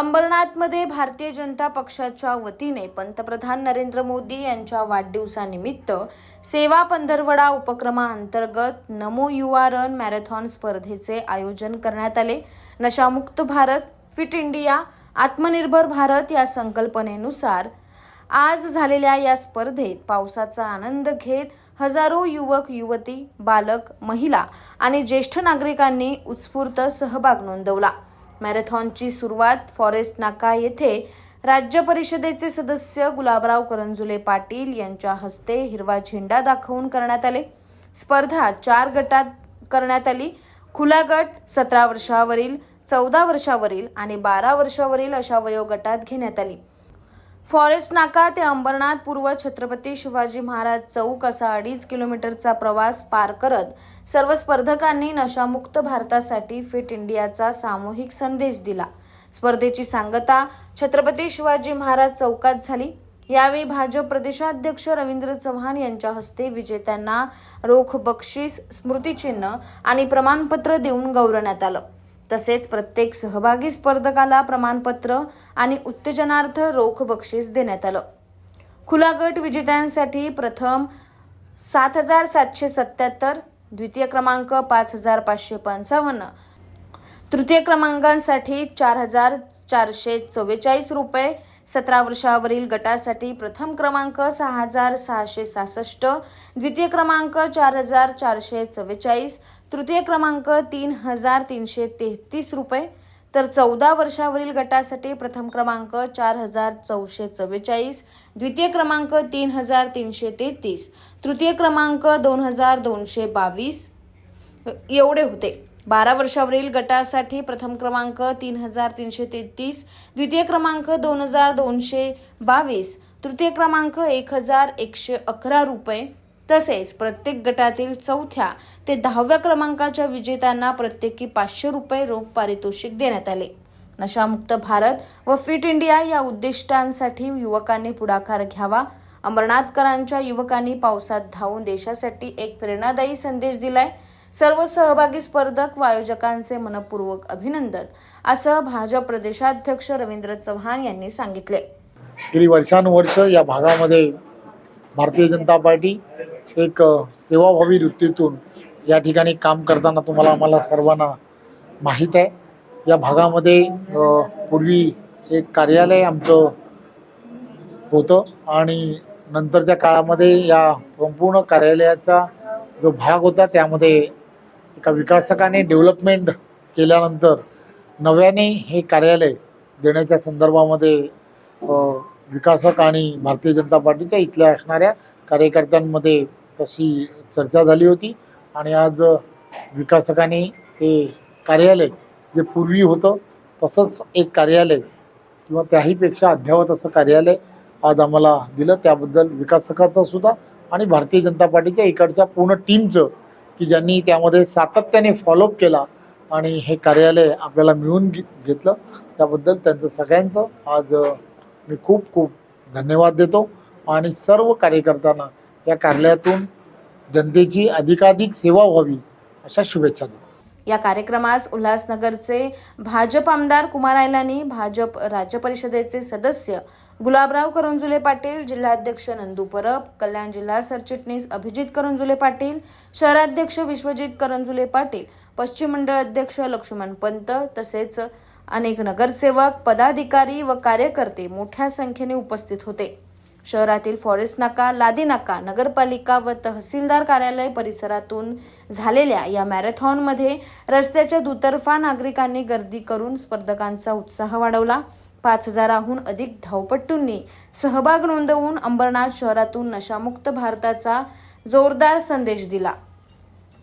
अंबरनाथमध्ये भारतीय जनता पक्षाच्या वतीने पंतप्रधान नरेंद्र मोदी यांच्या वाढदिवसानिमित्त सेवा पंधरवडा उपक्रमाअंतर्गत नमो युवा रन मॅरेथॉन स्पर्धेचे आयोजन करण्यात आले. नशामुक्त भारत फिट इंडिया आत्मनिर्भर भारत या संकल्पनेनुसार आज झालेल्या या स्पर्धेत पावसाचा आनंद घेत हजारो युवक युवती बालक महिला आणि ज्येष्ठ नागरिकांनी उत्स्फूर्त सहभाग नोंदवला. मॅरेथॉनची सुरुवात फॉरेस्ट नाका येथे राज्य परिषदेचे सदस्य गुलाबराव करंजुले पाटील यांच्या हस्ते हिरवा झेंडा दाखवून करण्यात आले. स्पर्धा चार गटात करण्यात आली. खुला गट सतरा वर्षावरील चौदा वर्षावरील आणि बारा वर्षावरील अशा वयोगटात घेण्यात आली. फॉरेस्ट नाका ते अंबरनाथ पूर्व छत्रपती शिवाजी महाराज चौक असा अडीच किलोमीटरचा प्रवास पार करत सर्व स्पर्धकांनी नशामुक्त भारतासाठी फिट इंडियाचा सामूहिक संदेश दिला. स्पर्धेची सांगता छत्रपती शिवाजी महाराज चौकात झाली. यावेळी भाजप प्रदेशाध्यक्ष रवींद्र चव्हाण यांच्या हस्ते विजेत्यांना रोख बक्षीस स्मृतिचिन्ह आणि प्रमाणपत्र देऊन गौरवण्यात आलं. तसेच प्रत्येक सहभागी स्पर्धकाला प्रमाणपत्र आणि उत्तेजनार्थ रोख बक्षीस देण्यात आलं. खुला गट विजेत्यांसाठी प्रथम सात हजार सातशे सत्याहत्तर द्वितीय क्रमांक पाच हजार पाचशे पंचावन्न तृतीय क्रमांकांसाठी चार हजार चारशे चव्वेचाळीस रुपये सतरा वर्षावरील गटासाठी प्रथम क्रमांक सहा हजार सहाशे सहासष्ट द्वितीय क्रमांक चार हजार चारशे चव्वेचाळीस तृतीय क्रमांक तीन हजार तीनशे तेहतीस रुपये. तर चौदा वर्षावरील गटासाठी प्रथम क्रमांक चार हजार चौशे चव्वेचाळीस द्वितीय क्रमांक तीन हजार तीनशे तेहतीस तृतीय क्रमांक दोन हजार दोनशे बावीस. एवढे होते. बारा वर्षावरील गटासाठी प्रथम क्रमांक तीन हजार तीनशे तेहतीस द्वितीय क्रमांक दोन हजार दोनशे बावीस तृतीय क्रमांक एक हजार एकशे अकरा रुपये. तसेच प्रत्येक गटातील चौथ्या ते दहाव्या क्रमांकाच्या विजेत्यांना प्रत्येकी पाचशे रुपये रोख पारितोषिक देण्यात आले. नशामुक्त भारत व फिट इंडिया या उद्दिष्टांसाठी युवकांनी पुढाकार घ्यावा. अमरनाथकरांच्या युवकांनी पावसात धावून देशासाठी एक प्रेरणादायी संदेश दिलाय. सर्व सहभागी स्पर्धक व आयोजकांचे मनपूर्वक अभिनंदन असं भाजप प्रदेशाध्यक्ष रवींद्र चव्हाण यांनी सांगितले. गेली वर्षानुवर्ष या भागामध्ये भारतीय जनता पार्टी एक सेवाभावी वृत्तीतून या ठिकाणी काम करताना तुम्हाला आम्हाला सर्वांना माहीत आहे. या भागामध्ये पूर्वी एक कार्यालय आमचं होतं आणि नंतरच्या काळामध्ये या संपूर्ण कार्यालयाचा जो भाग होता त्यामध्ये एका विकासकाने डेव्हलपमेंट केल्यानंतर नव्याने हे कार्यालय देण्याच्या संदर्भामध्ये विकासक आणि भारतीय जनता पार्टीच्या इथल्या असणाऱ्या कार्यकर्त्यांमध्ये तशी चर्चा झाली होती आणि आज विकासकाने हे कार्यालय जे पूर्वी होतं तसंच एक कार्यालय किंवा त्याहीपेक्षा अद्ययावत असं कार्यालय आज आम्हाला दिलं. त्याबद्दल विकासकाचं सुद्धा आणि भारतीय जनता पार्टीच्या इकडच्या पूर्ण टीमचं की ज्यांनी त्यामध्ये सातत्याने फॉलोअप केला आणि हे कार्यालय आपल्याला मिळून घे घेतलं त्याबद्दल त्यांचं सगळ्यांचं आज मी खूप खूप धन्यवाद देतो. आणि सर्व कार्यकर्त्यांना या कार्यालयातून जनतेची अधिकाधिक सेवा व्हावी अशा शुभेच्छा देतो. या कार्यक्रमास उल्हासनगरचे भाजप आमदार कुमार आयलानी भाजप राज्य परिषदेचे सदस्य गुलाबराव करंजुले पाटील जिल्हाध्यक्ष नंदू परब कल्याण जिल्हा सरचिटणीस अभिजित करंजुले पाटील शहराध्यक्ष विश्वजित करंजुले पाटील पश्चिम मंडळ अध्यक्ष लक्ष्मण पंत तसेच अनेक नगरसेवक पदाधिकारी व कार्यकर्ते मोठ्या संख्येने उपस्थित होते. शहरातील फॉरेस्ट नाका लादी नाका नगरपालिका व तहसीलदार कार्यालय परिसरातून झालेल्या या मॅरेथॉनमध्ये रस्त्याच्या दुतर्फा नागरिकांनी गर्दी करून स्पर्धकांचा उत्साह वाढवला. पाच हजाराहून अधिक धावपट्टूंनी सहभाग नोंदवून अंबरनाथ शहरातून नशामुक्त भारताचा जोरदार संदेश दिला.